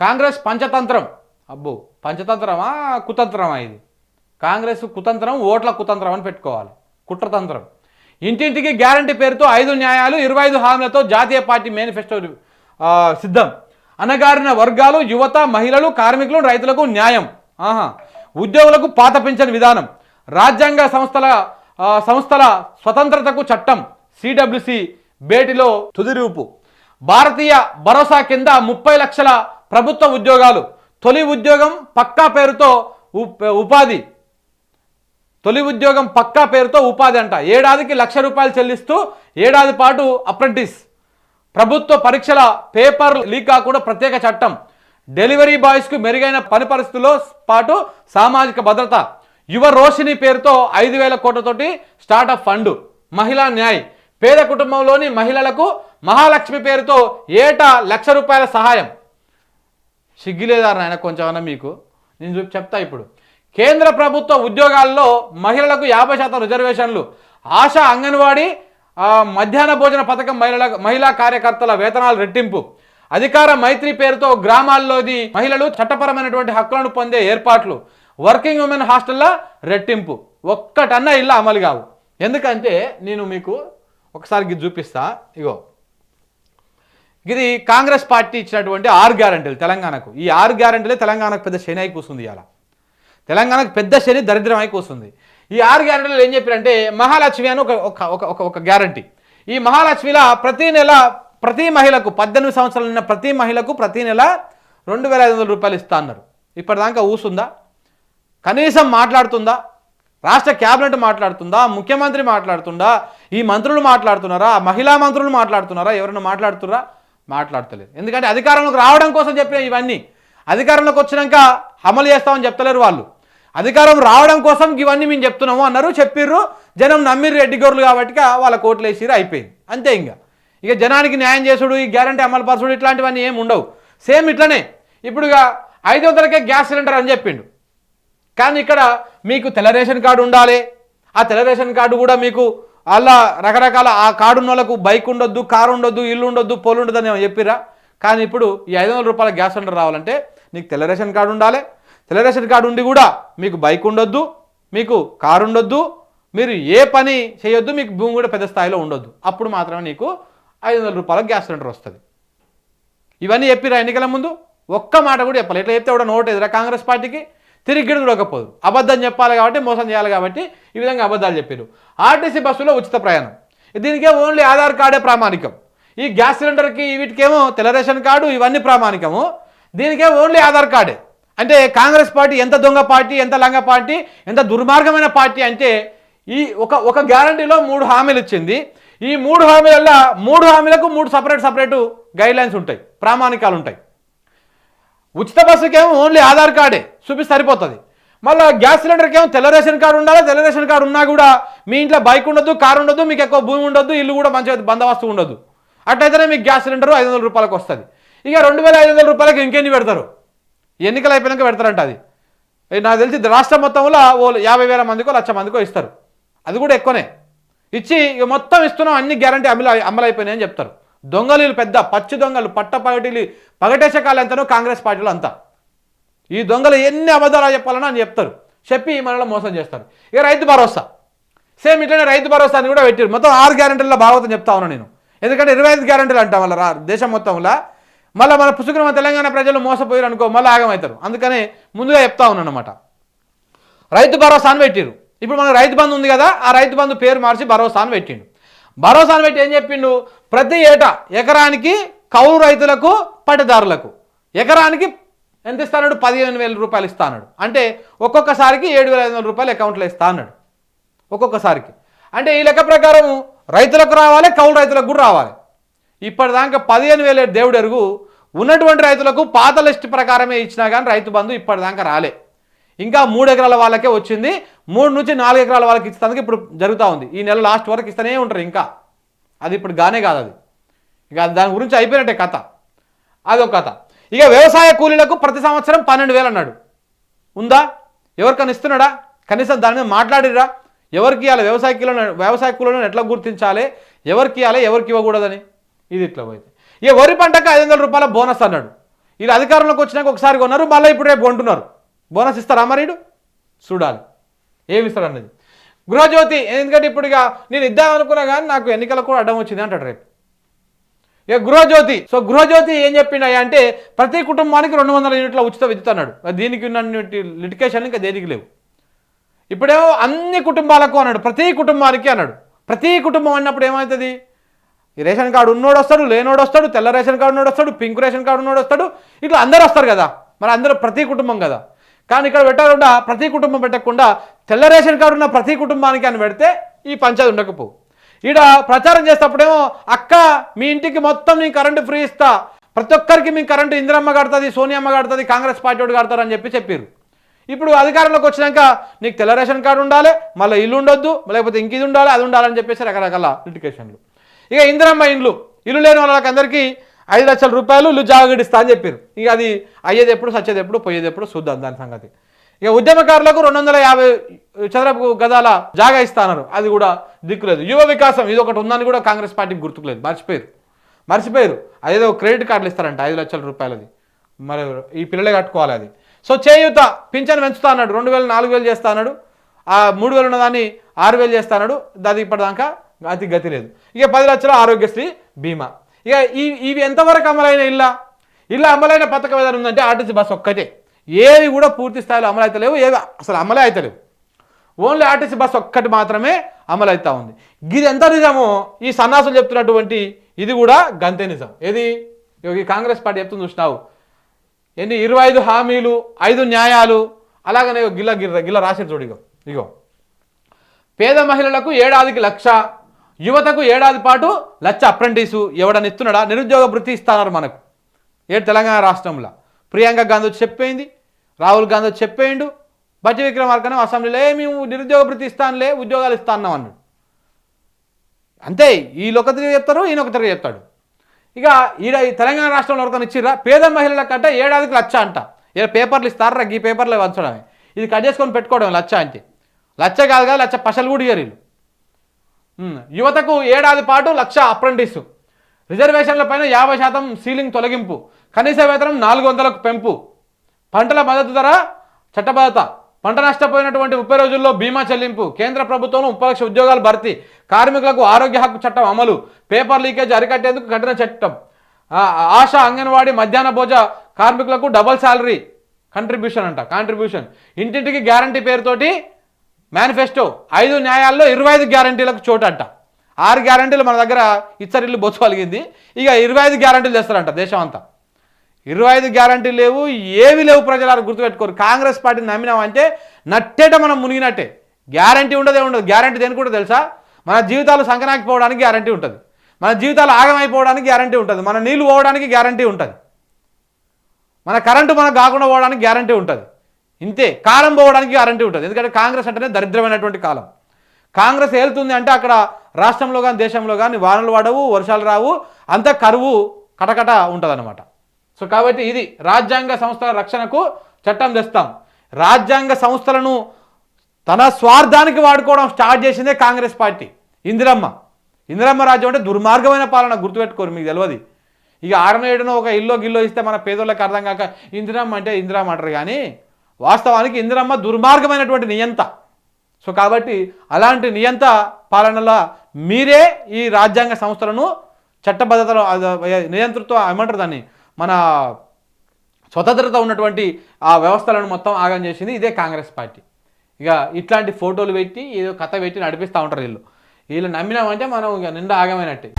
కాంగ్రెస్ పంచతంత్రం. అబ్బో పంచతంత్రమా? కుతంత్రమా ఇది? కాంగ్రెస్ కుతంత్రం ఓట్ల కుతంత్రం అని పెట్టుకోవాలి. కుట్రతంత్రం. ఇంటింటికి గ్యారంటీ పేరుతో ఐదు న్యాయాలు ఇరవై ఐదు హామీలతో జాతీయ పార్టీ మేనిఫెస్టో సిద్ధం. అనగారిన వర్గాలు యువత మహిళలు కార్మికులు రైతులకు న్యాయం. ఆహా. ఉద్యోగులకు పాత పింఛన్ విధానం. రాజ్యాంగ సంస్థల సంస్థల స్వతంత్రతకు చట్టం. సిడబ్ల్యూసి భేటీలో తుదిరూపు భారతీయ భరోసా కింద ముప్పై లక్షల ప్రభుత్వ ఉద్యోగాలు. తొలి ఉద్యోగం పక్కా పేరుతో ఉపాధి. తొలి ఉద్యోగం పక్కా పేరుతో ఉపాధి అంట. ఏడాదికి లక్ష రూపాయలు చెల్లిస్తూ ఏడాది పాటు అప్రెంటిస్. ప్రభుత్వ పరీక్షల పేపర్ లీక్ కాకుండా ప్రత్యేక చట్టం. డెలివరీ బాయ్స్కు మెరుగైన పని పరిస్థితుల్లో పాటు సామాజిక భద్రత. యువ రోషిని పేరుతో ఐదు వేల కోట్లతోటి స్టార్టప్ ఫండ్. మహిళా న్యాయ్. పేద కుటుంబంలోని మహిళలకు మహాలక్ష్మి పేరుతో ఏటా లక్ష రూపాయల సహాయం. సిగ్గిలేదా నాయన కొంచెమన్నా మీకు? నేను చూపి చెప్తా ఇప్పుడు. కేంద్ర ప్రభుత్వ ఉద్యోగాల్లో మహిళలకు యాభై శాతం రిజర్వేషన్లు. ఆశా అంగన్వాడీ మధ్యాహ్న భోజన పథకం మహిళల మహిళా కార్యకర్తల వేతనాలు రెట్టింపు. అధికార మైత్రి పేరుతో గ్రామాల్లోని మహిళలు చట్టపరమైనటువంటి హక్కులను పొందే ఏర్పాట్లు. వర్కింగ్ ఉమెన్ హాస్టల్ల రెట్టింపు. ఒక్కటన్నా ఇల్లు అమలు కావు. ఎందుకంటే నేను మీకు ఒకసారి చూపిస్తా. ఇగో. ఇది కాంగ్రెస్ పార్టీ ఇచ్చినటువంటి ఆరు గ్యారంటీలు తెలంగాణకు. ఈ ఆరు గ్యారంటీలే తెలంగాణకు పెద్ద శని అయి కూస్తుంది ఇవాళ తెలంగాణకు పెద్ద శని దరిద్రం అయి కూస్తుంది ఈ ఆరు గ్యారంటీలు ఏం చెప్పారంటే మహాలక్ష్మి అని ఒక ఒక ఒక ఒక ఒక గ్యారంటీ. ఈ మహాలక్ష్మిలా ప్రతి నెల ప్రతి మహిళకు పద్దెనిమిది సంవత్సరాలు ఉన్న ప్రతి మహిళకు ప్రతి నెల రెండు వేల ఐదు వందల రూపాయలు ఇస్తా అన్నారు. ఇప్పటిదాకా ఊసుందా? కనీసం మాట్లాడుతుందా? రాష్ట్ర క్యాబినెట్ మాట్లాడుతుందా? ముఖ్యమంత్రి మాట్లాడుతుందా? ఈ మంత్రులు మాట్లాడుతున్నారా? మహిళా మంత్రులు మాట్లాడుతున్నారా? ఎవరైనా మాట్లాడుతున్నారా? మాట్లాడతలేదు. ఎందుకంటే అధికారంలోకి రావడం కోసం చెప్పిన ఇవన్నీ. అధికారంలోకి వచ్చినాక అమలు చేస్తామని చెప్తలేరు వాళ్ళు. అధికారం రావడం కోసం ఇవన్నీ మేము చెప్తున్నాము అన్నారు చెప్పిర్రు. జనం నమ్మిర్రు రెడ్డి గోర్లు కాబట్టి వాళ్ళ కోట్లు వేసిర్రు అయిపోయింది. అంతే ఇంకా. ఇక జనానికి న్యాయం చేసుడు ఈ గ్యారంటీ అమలు పరచుడు ఇట్లాంటివన్నీ ఏమి ఉండవు. సేమ్ ఇట్లనే. ఇప్పుడు ఐదు వందలకే గ్యాస్ సిలిండర్ అని చెప్పిండు. కానీ ఇక్కడ మీకు తెల్ల రేషన్ కార్డు ఉండాలి. ఆ తెల్ల రేషన్ కార్డు కూడా మీకు అలా రకరకాల ఆ కార్డు వాళ్ళకు బైక్ ఉండొద్దు కారు ఉండొద్దు ఇల్లు ఉండొద్దు పోలు ఉండదు అని చెప్పిరా కానీ ఇప్పుడు ఈ ఐదు వందల రూపాయల గ్యాస్ సిలిండర్ రావాలంటే నీకు తెల్ల రేషన్ కార్డు ఉండాలి. తెల్ల రేషన్ కార్డు ఉండి కూడా మీకు బైక్ ఉండొద్దు మీకు కారు ఉండొద్దు మీరు ఏ పని చేయొద్దు మీకు భూమి కూడా పెద్ద స్థాయిలో ఉండొద్దు. అప్పుడు మాత్రమే నీకు ఐదు వందల రూపాయల గ్యాస్ సిలిండర్ వస్తుంది. ఇవన్నీ చెప్పిరా ఎన్నికల ముందు? ఒక్క మాట కూడా చెప్పాలి. ఎట్లా చెప్తే కూడా నోట్ ఎదురా కాంగ్రెస్ పార్టీకి? తిరిగి గిడుగు దొరకపోదు అబద్ధం చెప్పాలి కాబట్టి మోసం చేయాలి కాబట్టి ఈ విధంగా అబద్ధాలు చెప్పారు. ఆర్టీసీ బస్సులో ఉచిత ప్రయాణం. దీనికే ఓన్లీ ఆధార్ కార్డే ప్రామాణికం. ఈ గ్యాస్ సిలిండర్కి వీటికేమో తెల్ల రేషన్ కార్డు ఇవన్నీ ప్రామాణికము. దీనికే ఓన్లీ ఆధార్ కార్డే. అంటే కాంగ్రెస్ పార్టీ ఎంత దొంగ పార్టీ ఎంత లంగ పార్టీ ఎంత దుర్మార్గమైన పార్టీ అంటే ఈ ఒక ఒక గ్యారంటీలో మూడు హామీలు ఇచ్చింది. ఈ మూడు హామీలలో మూడు హామీలకు మూడు సపరేట్ సపరేటు గైడ్ లైన్స్ ఉంటాయి. ప్రామాణికాలు ఉంటాయి. ఉచిత బస్సుకేమో ఓన్లీ ఆధార్ కార్డే చూపిస్తే సరిపోతుంది. మళ్ళీ గ్యాస్ సిలిండర్కి ఏమో తెల్ల రేషన్ కార్డు ఉండాలి? తెల్ల రేషన్ కార్డు ఉన్నా కూడా మీ ఇంట్లో బైక్ ఉండదు కారు ఉండదు మీకు ఎక్కువ భూమి ఉండదు ఇల్లు కూడా మంచిగా బందోబస్తు ఉండదు అట్లయితేనే మీకు గ్యాస్ సిలిండర్ ఐదు వందల రూపాయలకు వస్తుంది. ఇక రెండు వేల ఐదు వందల రూపాయలకి ఇంకెన్ని పెడతారు? ఎన్నికలు అయిపోయినాక పెడతారంట అది. నాకు తెలిసి రాష్ట్ర మొత్తంలో ఓ యాభై వేల మందికో లక్ష మందికో ఇస్తారు. అది కూడా ఎక్కువనే. ఇచ్చి ఇక మొత్తం ఇస్తున్నాం అన్ని గ్యారంటీ అమలు అమలు అయిపోయినాయి అని చెప్తారు. దొంగలు పెద్ద పచ్చి దొంగలు పట్ట పగటిలు పగటేశకాలు ఎంతనో కాంగ్రెస్ పార్టీలో అంతా. ఈ దొంగలు ఎన్ని అబద్ధాలు చెప్పాలని అని చెప్తారు. చెప్పి మనలో మోసం చేస్తారు. ఇక రైతు భరోసా. సేమ్ ఇట్లనే రైతు భరోసా అని కూడా పెట్టారు. మొత్తం ఆరు గ్యారంటీల భాగవతం చెప్తా ఉన్నాను నేను. ఎందుకంటే ఇరవై ఐదు గ్యారంటీలు అంటాం వాళ్ళ రా- దేశం మొత్తంలో. మళ్ళీ మన పుసుకున్న తెలంగాణ ప్రజలు మోసపోయారు అనుకో మళ్ళీ ఆగమవుతారు అందుకని ముందుగా చెప్తా ఉన్నాను అనమాట రైతు భరోసా అని పెట్టిరు. ఇప్పుడు మనకు రైతు బంధు ఉంది కదా ఆ రైతు బంధు పేరు మార్చి భరోసా అని పెట్టిండు. భరోసా పెట్టి ఏం చెప్పిండు? ప్రతి ఏటా ఎకరానికి కౌలు రైతులకు పట్టదారులకు ఎకరానికి ఎంత ఇస్తాడు పదిహేను వేల రూపాయలు ఇస్తాడు అంటే ఒక్కొక్కసారికి ఏడు వేల ఐదు వందల రూపాయలు అకౌంట్లో ఇస్తా ఒక్కొక్కసారికి. అంటే ఈ లెక్క ప్రకారం రైతులకు రావాలి కౌలు రైతులకు కూడా రావాలి. ఇప్పటిదాకా పదిహేను వేల దేవుడెరుగు. ఉన్నటువంటి రైతులకు పాత లిస్ట్ ప్రకారమే ఇచ్చినా కానీ రైతు బంధు ఇప్పటిదాకా రాలే. ఇంకా మూడు ఎకరాల వాళ్ళకే వచ్చింది. మూడు నుంచి నాలుగు ఎకరాల వాళ్ళకి ఇచ్చేందుకు ఇప్పుడు జరుగుతూ ఉంది. ఈ నెల లాస్ట్ వరకు ఇస్తూనే ఉంటారు ఇంకా. అది ఇప్పుడు గానే కాదు అది. ఇక దాని గురించి అయిపోయినట్టే కథ. అదొక కథ. ఇక వ్యవసాయ కూలీలకు ప్రతి సంవత్సరం పన్నెండు వేలు అన్నాడు. ఉందా? ఎవరికైనా ఇస్తున్నాడా? కనీసం దాని మీద మాట్లాడిరా ఎవరికి ఇవ్వాలి? వ్యవసాయ కూలీలను వ్యవసాయ కూలీలను ఎట్లా గుర్తించాలి? ఎవరికి ఇవ్వాలి? ఎవరికి ఇవ్వకూడదని? ఇది ఇట్లా పోయింది. ఇక వరి పంటకు ఐదు వందల రూపాయల బోనస్ అన్నాడు. వీళ్ళు అధికారంలోకి వచ్చినాక ఒకసారి కొన్నారు మళ్ళీ ఇప్పుడు రేపు కొంటున్నారు. బోనస్ ఇస్తారా మరీడు చూడాలి. ఏమి ఇస్తాడు అన్నది గృహజ్యోతి ఎందుకంటే ఇప్పుడు ఇక నేను ఇద్దామనుకున్నా కానీ నాకు ఎన్నికలకు కూడా అడ్డం వచ్చింది అంటాడు రేపు. ఇక గృహజ్యోతి సో గృహజ్యోతి ఏం చెప్పిండయా అంటే ప్రతి కుటుంబానికి రెండు వందల యూనిట్ల ఉచిత విద్యుత్ అన్నాడు. దీనికి ఉన్నటువంటి లిటికేషన్ ఇంకా దేనికి లేవు. ఇప్పుడేమో అన్ని కుటుంబాలకు అన్నాడు. ప్రతి కుటుంబానికి అన్నాడు. ప్రతి కుటుంబం అన్నప్పుడు ఏమవుతుంది రేషన్ కార్డు ఉన్నోడు వస్తాడు లేనోడు వస్తాడు తెల్ల రేషన్ కార్డు ఉన్నోడు వస్తాడు పింక్ రేషన్ కార్డు ఉన్నోడు వస్తాడు ఇట్లా అందరూ వస్తారు కదా. మరి అందరూ ప్రతి కుటుంబం కదా. కానీ ఇక్కడ పెట్టకుండా ప్రతి కుటుంబం పెట్టకుండా తెల్ల రేషన్ కార్డు ఉన్న ప్రతి కుటుంబానికి అని పెడితే ఈ పంచాయతీ ఉండకపో. ఈడ ప్రచారం చేసేటప్పుడేమో అక్క మీ ఇంటికి మొత్తం నేను కరెంటు ఫ్రీ ఇస్తా. ప్రతి ఒక్కరికి మీ కరెంటు ఇందిరమ్మ కడుతుంది సోనియమ్మ కడుతుంది కాంగ్రెస్ పార్టీ వాడు కడతారు అని చెప్పి చెప్పారు ఇప్పుడు అధికారంలోకి వచ్చినాక నీకు తెల్ల రేషన్ కార్డు ఉండాలి మళ్ళీ ఇల్లు ఉండొద్దు లేకపోతే ఇంక ఇది ఉండాలి అది ఉండాలని చెప్పేసి రకరకాల లిటికేషన్లు. ఇక ఇందిరమ్మ ఇండ్లు ఇల్లు లేని వాళ్ళకి అందరికీ ఐదు లక్షల రూపాయలు ఇల్లు జాగడిస్తా అని చెప్పారు ఇక అది అయ్యేది ఎప్పుడు సచ్చేది ఎప్పుడు పోయేది ఎప్పుడు చూద్దాం దాని సంగతి. ఇక ఉద్యమకారులకు రెండు వందల యాభై చదరపు గదాల జాగా ఇస్తానన్నారు అది కూడా దిక్కులేదు. యువ వికాసం ఇది ఒకటి ఉందని కూడా కాంగ్రెస్ పార్టీకి గుర్తుకులేదు. మర్చిపోయారు మర్చిపోయారు అదేదో క్రెడిట్ కార్డులు ఇస్తారంట ఐదు లక్షల రూపాయలది. మరి ఈ పిల్లలే కట్టుకోవాలి అది. సో చేయూత పింఛన్ పెంచుతా అన్నాడు. రెండు వేలు నాలుగు వేలు చేస్తా అన్నాడు. ఆ మూడు వేలు ఉన్నదాన్ని ఆరు వేలు చేస్తా అన్నాడు. దాది ఇప్పటిదాకా అతి గతి లేదు. ఇక పది లక్షల ఆరోగ్యశ్రీ బీమా. ఇక ఇవి ఇవి ఎంతవరకు అమలైన ఇల్లా? ఇల్లు అమలైన పథకం ఏదైనా ఉందంటే ఆర్టీసీ బస్సు ఒక్కటే. ఏవి కూడా పూర్తి స్థాయిలో అమలు అవుతలేవు ఏవి అసలు అమలే అవుతలేవు ఓన్లీ ఆర్టీసీ బస్సు ఒక్కటి మాత్రమే అమలు అవుతా ఉంది. ఇది ఎంత నిజమో ఈ సన్నాసులు చెప్తున్నటువంటి ఇది కూడా గంతే నిజం. ఏది? ఈ కాంగ్రెస్ పార్టీ చెప్తుంది చూసినావు. ఎన్ని? ఇరవై ఐదు హామీలు ఐదు న్యాయాలు అలాగనే గిల్ల గిల్ల గిల్ల రాసిన చూడు ఇగో. ఇగో. పేద మహిళలకు ఏడాదికి లక్ష యువతకు ఏడాది పాటు లచ్చ అప్రెంటిసు ఎవడని ఇస్తున్నాడా? నిరుద్యోగ వృత్తి ఇస్తున్నారు మనకు. ఏ తెలంగాణ రాష్ట్రంలో. ప్రియాంక గాంధీ వచ్చి చెప్పేయింది రాహుల్ గాంధీ వచ్చి చెప్పేయండు బట్టి విక్రమార్కనే అసెంబ్లీలో "ఏ, మేము నిరుద్యోగ వృత్తి ఇస్తానులే ఉద్యోగాలు ఇస్తా అన్నాం అన్నాడు. అంతే వీళ్ళు ఒక తిరిగి చెప్తారు ఈయన ఒక తిరిగి చెప్తాడు. ఇక ఈడ ఈ తెలంగాణ రాష్ట్రంలో ఎవరికైనా ఇచ్చిర్రా? పేద మహిళల కంటే ఏడాదికి లచ్చ అంట. ఇలా పేపర్లు ఇస్తారా? ఈ పేపర్లు వంచడమే. ఇది కట్ చేసుకొని పెట్టుకోవడం లచ్చ అంటే. లచ్చ కాదు కదా లచ్చ పశలు కూడా ఇయ్యరు వీళ్ళు. యువతకు ఏడాది పాటు లక్ష అప్రెంటిస్. రిజర్వేషన్ల పైన యాభై శాతం సీలింగ్ తొలగింపు. కనీస వేతనం నాలుగు వందలకు పెంపు. పంటల మద్దతు ధర చట్టబద్ధత. పంట నష్టపోయినటువంటి ముప్పై రోజుల్లో బీమా చెల్లింపు. కేంద్ర ప్రభుత్వం ముప్పై లక్ష ఉద్యోగాలు భర్తీ. కార్మికులకు ఆరోగ్య హక్కు చట్టం అమలు. పేపర్ లీకేజ్ అరికట్టేందుకు కఠిన చట్టం. ఆశ అంగన్వాడీ మధ్యాహ్న భోజ కార్మికులకు డబల్ శాలరీ. కంట్రిబ్యూషన్ అంట కాంట్రిబ్యూషన్ ఇంటింటికి గ్యారంటీ పేరుతోటి మేనిఫెస్టో ఐదు న్యాయాల్లో ఇరవై ఐదు గ్యారంటీలకు చోటు అంట ఆరు గ్యారంటీలు మన దగ్గర ఇచ్చరిల్లు బొచ్చు కలిగింది ఇక ఇరవై ఐదు గ్యారంటీలు తెస్తారంట దేశం అంతా ఇరవై ఐదు గ్యారంటీ లేవు ఏవి లేవు ప్రజలారు గుర్తుపెట్టుకోరు. కాంగ్రెస్ పార్టీని నమ్మినామంటే నట్టేట మనం మునిగినట్టే. గ్యారంటీ ఉండదే ఉండదు. గ్యారంటీ దేని కూడా తెలుసా? మన జీవితాలు సంకనాకిపోవడానికి గ్యారంటీ ఉంటుంది. మన జీవితాలు ఆగమైపోవడానికి గ్యారంటీ ఉంటుంది. మన నీళ్ళు పోవడానికి గ్యారంటీ ఉంటుంది. మన కరెంటు మనకు కాకుండా పోవడానికి గ్యారంటీ ఉంటుంది. ఇంతే కాలం పోవడానికి గ్యారంటీ ఉంటుంది. ఎందుకంటే కాంగ్రెస్ అంటేనే దరిద్రమైనటువంటి కాలం. కాంగ్రెస్ ఏలుతుంది అంటే అక్కడ రాష్ట్రంలో కానీ దేశంలో కానీ వానలు పడవు వర్షాలు రావు అంత కరువు కటకట ఉంటుందన్నమాట. సో కాబట్టి ఇది రాజ్యాంగ సంస్థల రక్షణకు చట్టం తెస్తాం. రాజ్యాంగ సంస్థలను తన స్వార్థానికి వాడుకోవడం స్టార్ట్ చేసిందే కాంగ్రెస్ పార్టీ. ఇందిరమ్మ. ఇందిరమ్మ రాజ్యం అంటే దుర్మార్గమైన పాలన గుర్తుపెట్టుకోరు మీకు తెలియదు ఇక ఆడనేడునో ఒక ఇల్లు గిల్లో ఇస్తే మన పేదోళ్ళకి అర్థం కాక ఇందిరమ్మ అంటే ఇందిరమ్మ అంటారు కానీ వాస్తవానికి ఇందిరమ్మ దుర్మార్గమైనటువంటి నియంత. సో కాబట్టి అలాంటి నియంత పాలనలో మీరే ఈ రాజ్యాంగ సంస్థలను చట్టబద్ధతలో నియంతృత్వం ఏమంటారు దాన్ని మన స్వతంత్రత ఉన్నటువంటి ఆ వ్యవస్థలను మొత్తం ఆగం చేసింది ఇదే కాంగ్రెస్ పార్టీ. ఇక ఇట్లాంటి ఫోటోలు పెట్టి ఏదో కథ పెట్టి నడిపిస్తూ ఉంటారు వీళ్ళు. వీళ్ళు నమ్మినామంటే మనం ఇక నిండా ఆగమైనట్టే.